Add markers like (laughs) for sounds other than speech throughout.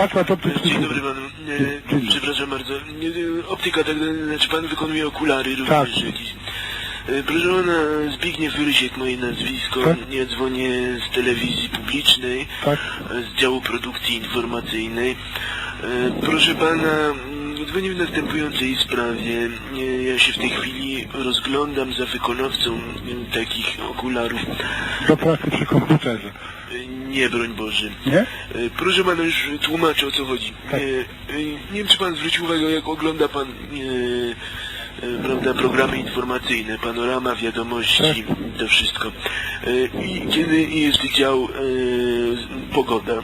Zakład. Dzień dobry panu. Dzień. E, przepraszam bardzo. E, optyka, tak, znaczy pan wykonuje okulary również Tak. jakieś. E, proszę pana, Zbigniew Rysiek moje nazwisko. Tak. Ja dzwonię z telewizji publicznej, Tak. e, z działu produkcji informacyjnej. E, proszę pana, dzwonię w następującej sprawie. Ja się w tej chwili rozglądam za wykonawcą e, takich okularów. Do pracy przy komputerze. E, nie, broń Boże. Nie? E, Proszę pana, już tłumaczę o co chodzi. Tak. Nie wiem, czy pan zwrócił uwagę, jak ogląda pan prawda, programy informacyjne, panorama, wiadomości, Tak. to wszystko. I kiedy jest dział pogoda,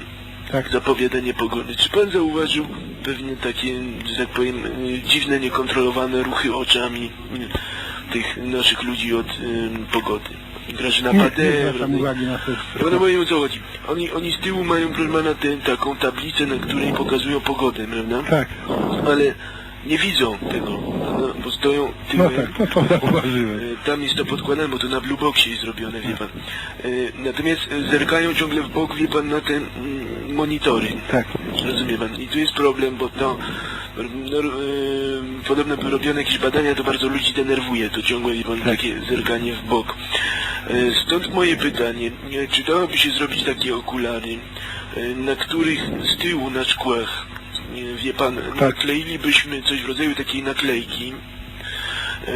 Tak. zapowiadanie pogody, czy pan zauważył pewnie takie, że tak powiem, dziwne, niekontrolowane ruchy oczami tych naszych ludzi od e, pogody? Grażyna no, no bo nie wiem o co chodzi. Oni, oni z tyłu mają, proszę pana, tę taką tablicę, na której pokazują pogodę, prawda? Tak. Ale nie widzą tego, no, bo stoją No tyłem. tak, to to zauważyłem. (laughs) E, Tam jest to podkładane, bo to na Blue Boxie jest zrobione, wie pan. E, Natomiast zerkają ciągle w bok, wie pan, na te mm, monitory. Tak. Rozumie pan. I tu jest problem, bo to no, e, podobno były robione jakieś badania, to bardzo ludzi denerwuje, to ciągłe, wie pan, takie zerkanie w bok. Stąd moje pytanie, czy dałoby się zrobić takie okulary, na których z tyłu na szkłach, wie pan, nakleilibyśmy coś w rodzaju takiej naklejki, e,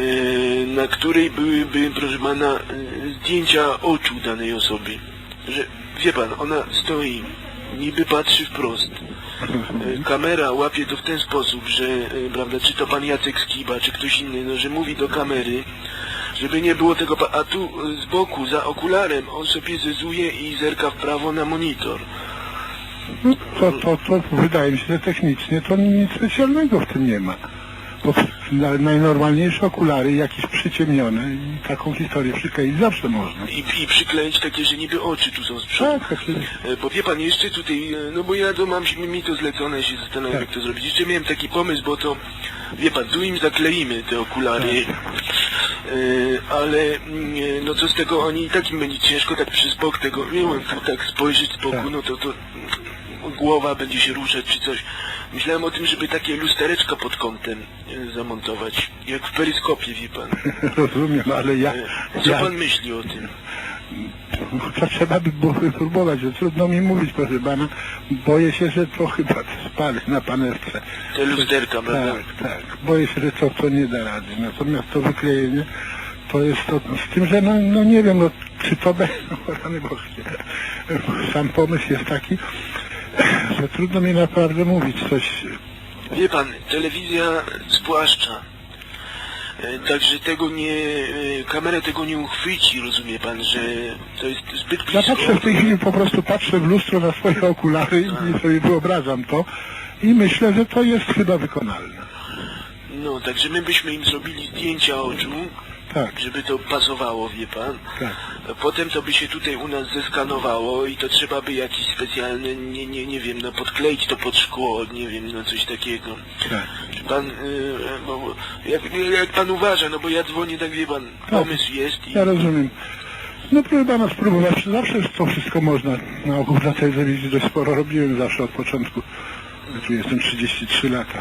na której byłyby, proszę pana, zdjęcia oczu danej osoby. Że, wie pan, ona stoi, niby patrzy wprost. E, Kamera łapie to w ten sposób, że, e, prawda, czy to pan Jacek Skiba, czy ktoś inny, no, że mówi do kamery, żeby nie było tego, a tu z boku, za okularem, on sobie zezuje i zerka w prawo na monitor. No, to, to, to wydaje mi się, że technicznie to nic specjalnego w tym nie ma. Bo na- najnormalniejsze okulary, jakieś przyciemnione i taką historię przykleić zawsze można. I, I przykleić takie, że niby oczy tu są z przodu. Tak, tak. E, Bo wie pan, jeszcze tutaj, e, no bo ja to mam mi to zlecone, ja się zastanawiam Tak. jak to zrobić. Jeszcze miałem taki pomysł, bo to, wie pan, tu im zakleimy te okulary, e, ale mm, e, no co z tego, oni i tak im będzie ciężko tak przez bok tego, nie wiem, tu tak spojrzeć z boku, Tak. no to, to głowa będzie się ruszać czy coś. Myślałem o tym, żeby takie lustereczka pod kątem e, zamontować, jak w peryskopie, wie pan. (laughs) Rozumiem, ale ja, E, Co ja pan myśli o tym? to trzeba by było wypróbować, że trudno mi mówić, proszę pana. Boję się, że to chyba spalę na panewce. Te lusterka, prawda? Tak, tak. Boję się, że to, to nie da rady. Natomiast to wyklejenie to jest to, z tym, że no, no nie wiem, no, czy to (laughs) będzie, no, rany boskie. Sam pomysł jest taki, że trudno mi naprawdę mówić coś. Wie pan, telewizja spłaszcza. E, Także tego nie, e, kamera tego nie uchwyci, rozumie pan, że to jest zbyt Ja blisko. patrzę w tej chwili po prostu patrzę w lustro na swoje okulary i sobie wyobrażam to i myślę, że to jest chyba wykonalne. No, także my byśmy im zrobili zdjęcia oczu, Tak, żeby to pasowało, wie pan. tak. Potem to by się tutaj u nas zeskanowało i to trzeba by jakiś specjalny, nie, nie, nie wiem, no podkleić to pod szkło, nie wiem, no coś takiego. tak. Czy pan, y, no, jak, jak pan uważa, no bo ja dzwonię, tak wie pan, pomysł jest i... Ja rozumiem. No proszę pana spróbować. Zawsze to wszystko można. Na ogół na tej telewizji dość sporo robiłem zawsze od początku. Tu jestem 33 lata.